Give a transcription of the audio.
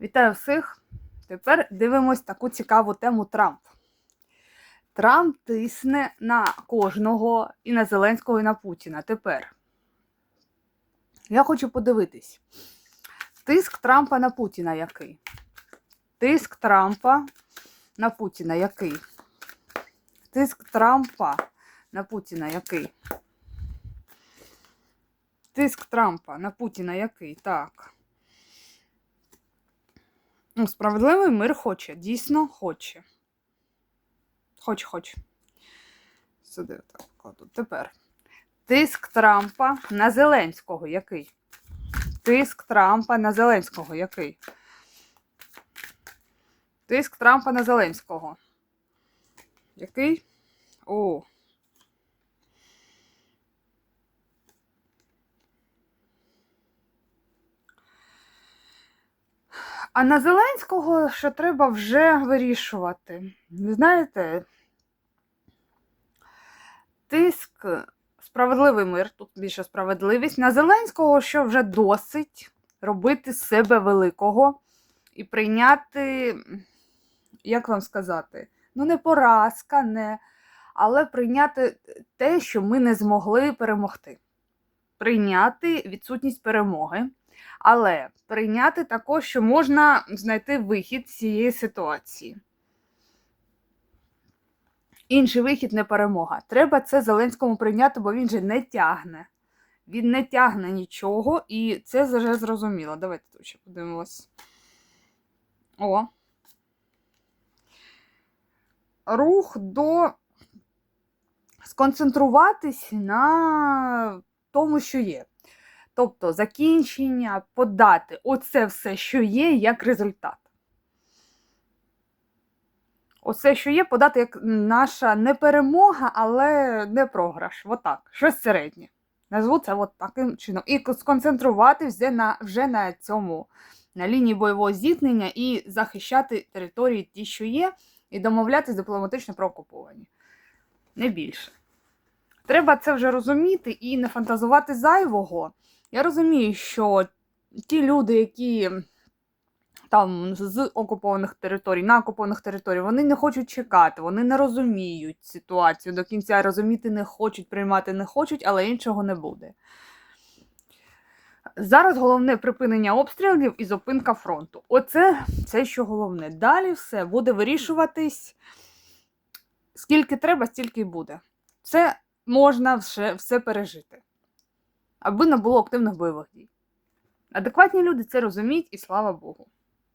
Вітаю всіх! Тепер дивимось таку цікаву тему Трамп. Трамп тисне на кожного і на Зеленського, і на Путіна. Тепер я хочу подивитись. Тиск Трампа на Путіна який? Тиск Трампа на Путіна який? Тиск Трампа на Путіна який? Тиск Трампа на Путіна який? Так. Ну, справедливий мир хоче, дійсно хоче. Хоч, хоч. Сюди так. Тепер. Тиск Трампа на Зеленського який? Тиск Трампа на Зеленського який? Тиск Трампа на Зеленського. Який? О. А на Зеленського що треба вже вирішувати. Ви знаєте, тиск, справедливий мир, тут більше справедливість. На Зеленського, що вже досить робити з себе великого і прийняти, як вам сказати, ну, не поразка, не, але прийняти те, що ми не змогли перемогти. Прийняти відсутність перемоги. Але прийняти також, що можна знайти вихід з цієї ситуації. Інший вихід не перемога. Треба це Зеленському прийняти, бо він же не тягне. Він не тягне нічого, і це вже зрозуміло. Давайте тут ще подивимось. О. Рух до сконцентруватись на тому, що є. Тобто закінчення, подати оце все, що є, як результат. Оце, що є, подати як наша не перемога, але не програш. Отак. Щось середнє. Назву це от таким чином. І сконцентруватися вже на, вже на цьому, на лінії бойового зіткнення і захищати території ті, що є, і домовлятися дипломатично про окуповані. Не більше. Треба це вже розуміти і не фантазувати зайвого. Я розумію, що ті люди, які там з окупованих територій, на окупованих територіях, вони не хочуть чекати, вони не розуміють ситуацію до кінця, розуміти не хочуть, приймати не хочуть, але іншого не буде. Зараз головне припинення обстрілів і зупинка фронту. Оце це, що головне. Далі все буде вирішуватись, скільки треба, стільки й буде. Це можна все, все пережити аби не було активних бойових дій. Адекватні люди це розуміють і слава Богу.